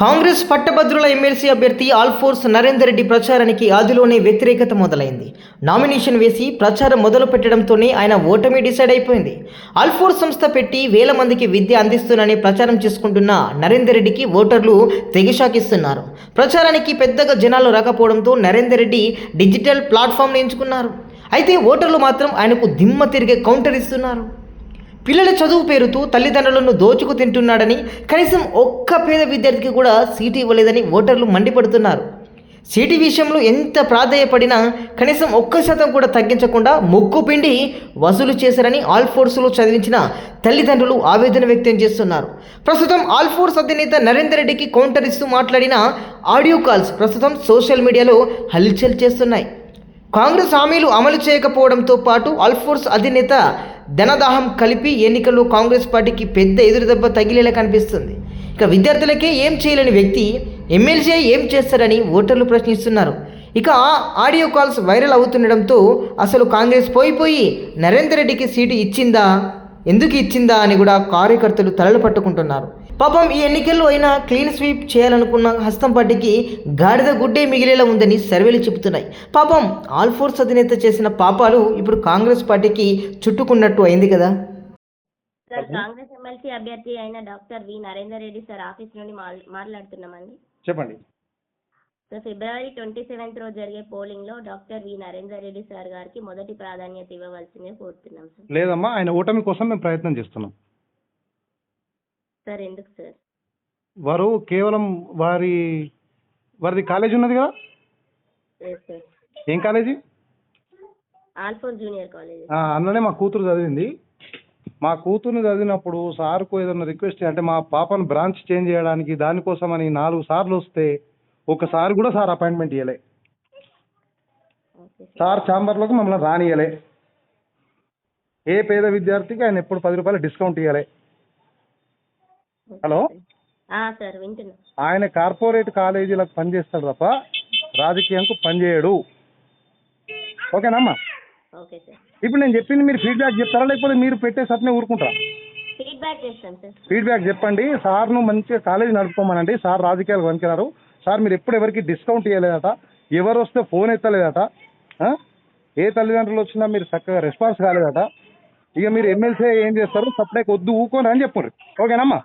కాంగ్రెస్ పట్టభద్రుల ఎమ్మెల్సీ అభ్యర్థి ఆల్ఫోర్స్ నరేందర్ రెడ్డి ప్రచారానికి ఆదిలోనే వ్యతిరేకత మొదలైంది. నామినేషన్ వేసి ప్రచారం మొదలు పెట్టడంతోనే ఆయన ఓటమి డిసైడ్ అయిపోయింది. ఆల్ఫోర్స్ సంస్థ పెట్టి వేల మందికి విద్య అందిస్తున్నానని ప్రచారం చేసుకుంటున్న నరేందర్ రెడ్డికి ఓటర్లు తెగిషాకిస్తున్నారు ప్రచారానికి పెద్దగా జనాలు రాకపోవడంతో నరేందర్ రెడ్డి డిజిటల్ ప్లాట్ఫామ్ను ఎంచుకున్నారు. అయితే ఓటర్లు మాత్రం ఆయనకు దిమ్మ తిరిగే కౌంటర్ ఇస్తున్నారు. పిల్లల చదువు పేరుతో తల్లిదండ్రులను దోచుకు తింటున్నాడని కనీసం ఒక్క పేద విద్యార్థికి కూడా సీటు ఇవ్వలేదని ఓటర్లు మండిపడుతున్నారు. సీటు విషయంలో ఎంత ప్రాధాయపడినా కనీసం ఒక్క శాతం కూడా తగ్గించకుండా ముక్కు పిండి వసూలు చేశారని ఆల్ ఫోర్స్లో చదివించిన తల్లిదండ్రులు ఆవేదన వ్యక్తం చేస్తున్నారు. ప్రస్తుతం ఆల్ ఫోర్స్ అధినేత నరేందర్ రెడ్డికి కౌంటర్ ఇస్తూ మాట్లాడిన ఆడియో కాల్స్ ప్రస్తుతం సోషల్ మీడియాలో హల్చల్ చేస్తున్నాయి. కాంగ్రెస్ హామీలు అమలు చేయకపోవడంతో పాటు ఆల్ఫోర్స్ అధినేత ధనదాహం కలిపి ఎన్నికల్లో కాంగ్రెస్ పార్టీకి పెద్ద ఎదురుదెబ్బ తగిలేలా కనిపిస్తుంది. ఇక విద్యార్థులకే ఏం చేయలేని వ్యక్తి ఎమ్మెల్సీ ఏం చేస్తారని ఓటర్లు ప్రశ్నిస్తున్నారు. ఇక ఆడియో కాల్స్ వైరల్ అవుతుండడంతో అసలు కాంగ్రెస్ పోయిపోయి నరేందర్ రెడ్డికి సీటు ఇచ్చిందా ఎందుకు ఇచ్చిందా అని కూడా కార్యకర్తలు తలలు పట్టుకుంటున్నారు. పాపం ఈ ఎన్నికల్లో అయినా క్లీన్ స్వీప్ చేయాలనుకున్న హస్తం పార్టీకి గాడిద గుడ్డే మిగిలేలా ఉందని సర్వేలు చెబుతున్నాయి. పాపం ఆల్ ఫోర్స్ అధినేత చేసిన పాపాలు ఇప్పుడు కాంగ్రెస్ పార్టీకి చుట్టుకున్నట్టు అయింది కదా. సార్ కాంగ్రెస్ ఎమ్మెల్సీ అభ్యర్థి అయిన doctor V Narender Reddy sir office నుండి మాట్లాడుతున్నామండి. చెప్పండి. సార్ ఫిబ్రవరి ట్వంటీ సెవెంత్ రోజు జరిగే పోలింగ్లో doctor V. Narender Reddy sir గారికి మొదటి ప్రాధాన్యత ఇవ్వవలసిందే కోరుతున్నాం సార్ లేదమ్మా ఆయన ఓటమి కోసం మేము ప్రయత్నం చేస్తున్నాం. సార్ ఎందుకు సార్? వారు కేవలం వారి వారిది కాలేజ్ ఉన్నది కదా? ఏం కాలేజీ? ఆల్ఫోర్ junior college. అందులోనే మా కూతురు చదివింది. మా కూతురుని చదివినప్పుడు సార్కు ఏదైనా రిక్వెస్ట్ అంటే మా పాపను బ్రాంచ్ చేంజ్ చేయడానికి దానికోసం అని నాలుగు సార్లు వస్తే ఒకసారి కూడా సార్ అపాయింట్మెంట్ ఇవ్వలే సార్. ఛాంబర్లోకి మమ్మల్ని రానియలే ఏ పేద విద్యార్థికి ఆయన ఎప్పుడు పది రూపాయలు డిస్కౌంట్ ఇవ్వలే హలో? ఆయన కార్పొరేట్ కాలేజీలకు పనిచేస్తాడు తప్ప రాజకీయంకు పనిచేయడు ఓకేనమ్మా ఇప్పుడు నేను చెప్పింది మీరు ఫీడ్బ్యాక్ చెప్తారా లేకపోతే మీరు పెట్టే సత్నే ఊరుకుంటారా? ఫీడ్బ్యాక్ చేస్తాం సార్. ఫీడ్బ్యాక్ చెప్పండి. సార్ను మంచిగా కాలేజీ నడుపుకోమనండి. సార్ రాజకీయాలు పనికిరారు. సార్ మీరు ఎప్పుడు ఎవరికి డిస్కౌంట్ ఇవ్వలేదట ఎవరు వస్తే ఫోన్ ఎత్తలేదట ఏ తల్లిదండ్రులు వచ్చినా మీరు చక్కగా రెస్పాన్స్ కాలేదట. ఇక మీరు ఎమ్మెల్సీ ఏం చేస్తారు? సప్లైకి వద్దు ఊకోని అని చెప్పండి ఓకేనమ్మా?